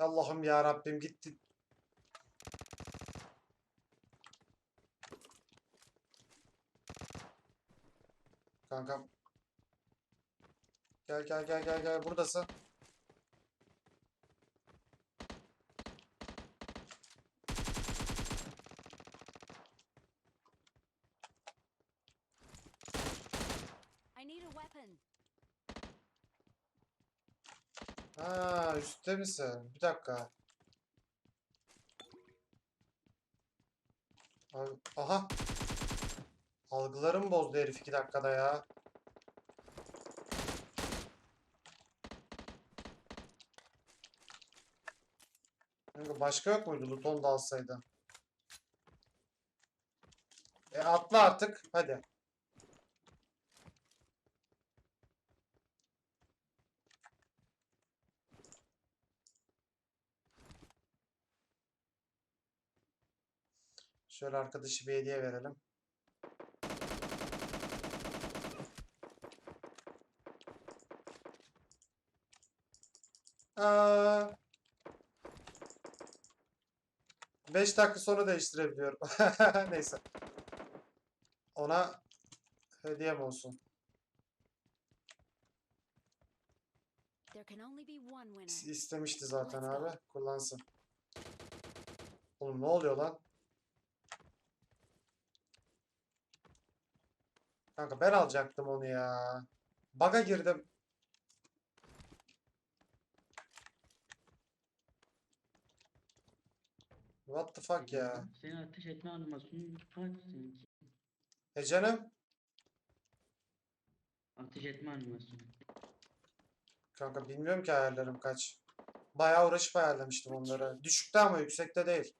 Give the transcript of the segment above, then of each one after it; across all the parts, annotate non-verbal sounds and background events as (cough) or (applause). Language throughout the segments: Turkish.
Allah'ım ya Rabbim gitti. Kankam. Gel gel gel gel gel buradasın. I need a weapon. Ha üstte misin? Bir dakika. Abi, aha. Algılarım bozdu herif iki dakikada ya. Başka yok muydu? Luton da alsaydı. E atla artık. Hadi. Şöyle arkadaşı bir hediye verelim. Aa. 5 dakika sonra değiştirebiliyorum. (laughs) Neyse. Ona hediyem olsun. İstemişti zaten abi. Kullansın. Oğlum ne oluyor lan? Kanka ben alacaktım onu ya. Baga girdim. What the fuck ya? Senin ateş etme animasyonun kaç seninki? E canım? Ateş etme animasyonu. Kanka bilmiyorum ki ayarlarım kaç. Bayağı uğraşıp ayarlamıştım onları. Düşükte ama yüksekte değil.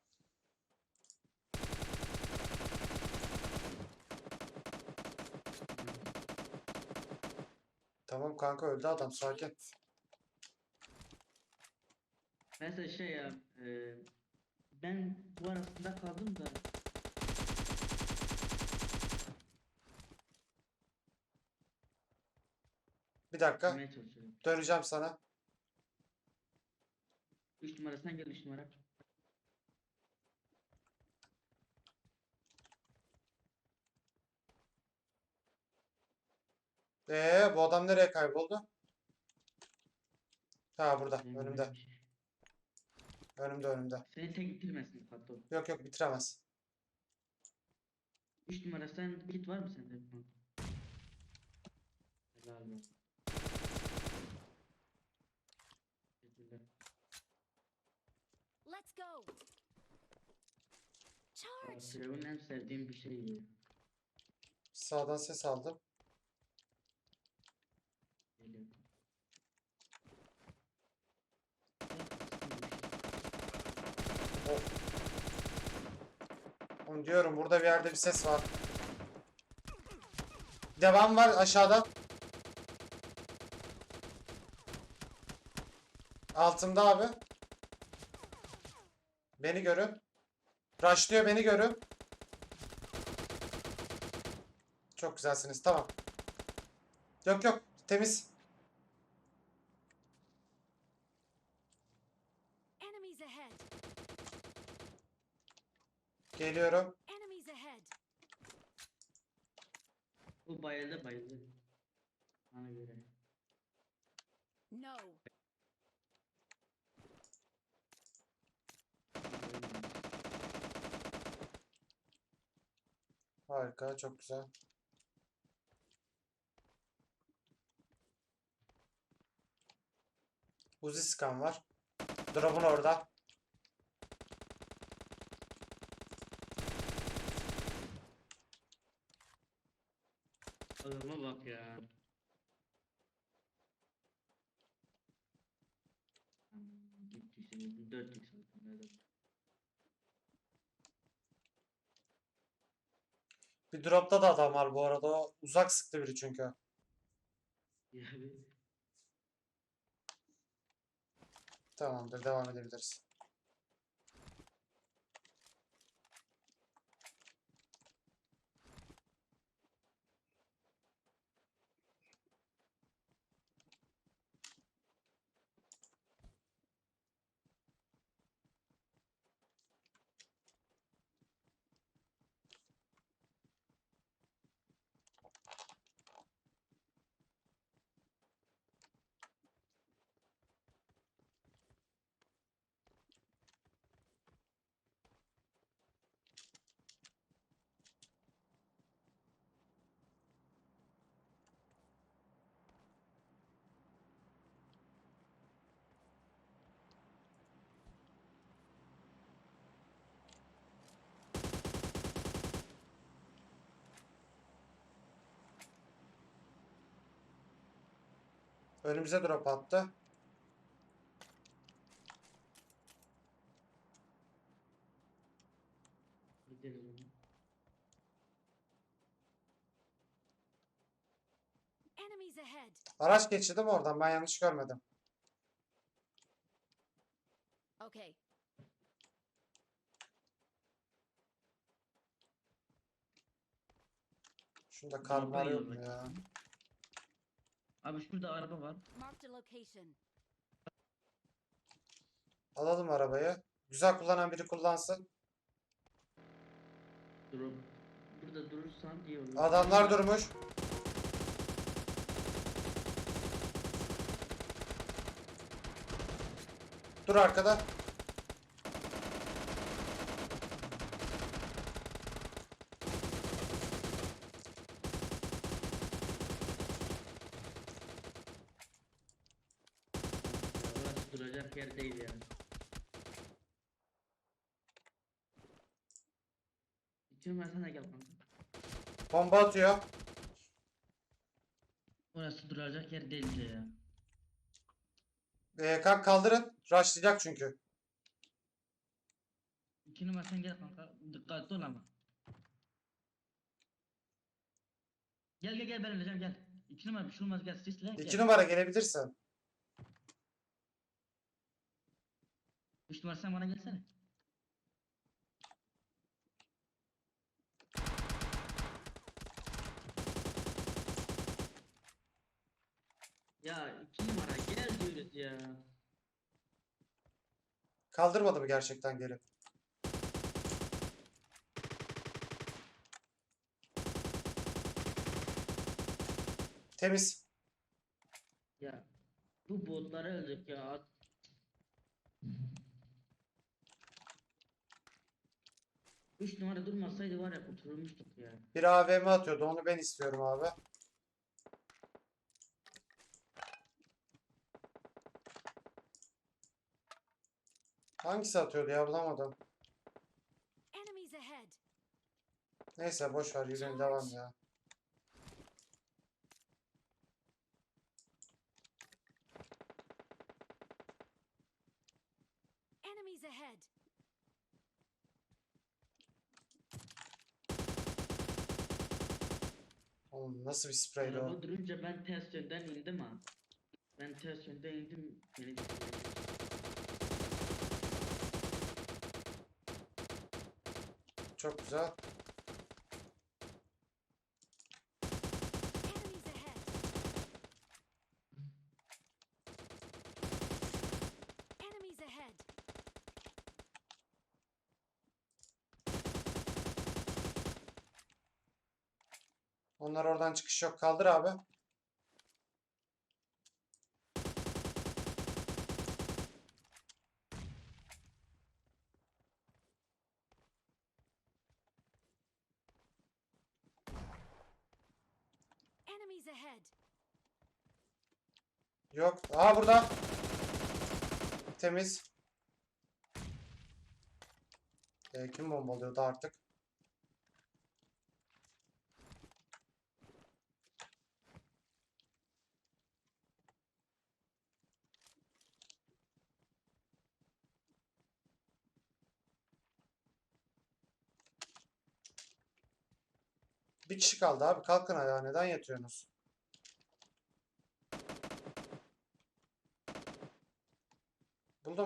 Tamam kanka öldü adam sakin. Mesela şey ya, e, ben bu arasında kaldım da Bir dakika. çalışıyorum. Döneceğim sana. 3 numarasından gel 3 numara. Ee, bu adam nereye kayboldu? Ha burada. Benim Önümde. Önümde önümde. Seni tek bitirmesin patron. Yok yok bitiremez. 3 numarasından kit var mı sende? Helal. Let's go. Charge. En sevdiğim bir şey. Sağdan ses aldım. Onu diyorum burada bir yerde bir ses var. Devam var aşağıda. Altımda abi. Beni görün. Rushlıyor beni görün. Çok güzelsiniz tamam. Yok yok temiz. Enemies ahead. Geliyorum. Enemies ahead. Bu bayıldı bayıldı. Bana göre. No. Harika çok güzel. Uzi scan var. Drop'un orada. Adama bak ya. Gitti senin 4 x. Bir dropta da adam var bu arada. O uzak sıktı biri çünkü. Yani Tamamdır devam edebiliriz. Önümüze drop attı. Araç geçti değil mi oradan? Ben yanlış görmedim. Okay. Yok gidiyor mu ya? Abi şurada araba var. Marked a location. Alalım arabayı. Güzel kullanan biri kullansın. Drop. Burada durursan iyi olur. Adamlar durmuş. Dur arkada. Burası duracak yer değil yani. İçim versene gel kanka. Bomba atıyor. Orası duracak yer değil de ya. Ee, kalk kaldırın. Rushlayacak çünkü. İki numara sen gel kanka. Dikkatli ol ama. Gel gel gel ben öleceğim gel. İki numara bir şey olmaz gel sisle gel. İki numara gelebilirsin. Üç numara sen bana gelsene. Ya iki numara gel diyoruz ya. Kaldırmadı mı gerçekten geri? Temiz. Ya bu botları öldük ya. Üç numara durmasaydı var ya kurtulmuştuk ya. Bir AVM atıyordu. Onu ben istiyorum abi. Hangisi atıyordu ya bulamadım. Neyse boş ver yürüyün devam ya. Oğlum nasıl bir spreydi o? Durunca ben ters yönden indim ha. Ben ters yönden indim. Beni Çok güzel. Onlar oradan çıkış yok. Kaldır abi. Enemies ahead. Yok. Aa burada. Temiz. Ee, kim bombalıyordu artık? Bir kişi kaldı abi. Kalkın ayağa. Neden yatıyorsunuz?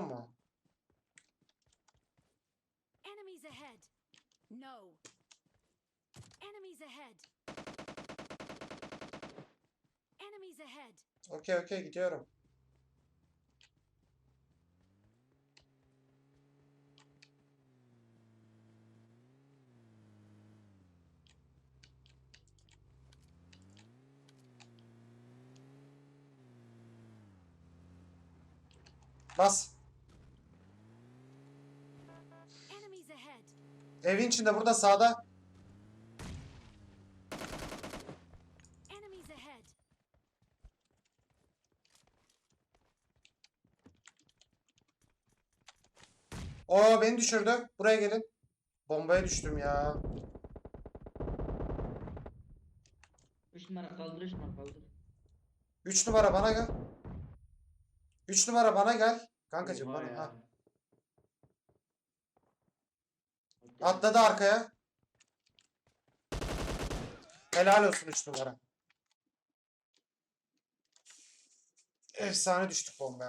Mu? Enemies ahead. No. Enemies ahead. Enemies ahead. Okey okey gidiyorum. Bas. Evin içinde burada sağda. Oo beni düşürdü. Buraya gelin. Bombaya düştüm ya. Üç numara kaldır üç numara kaldır. 3 numara bana gel. 3 numara bana gel. Kankacığım Oha bana. ya. Ha. Atladı arkaya. Helal olsun 3 numara. Efsane düştük bombaya.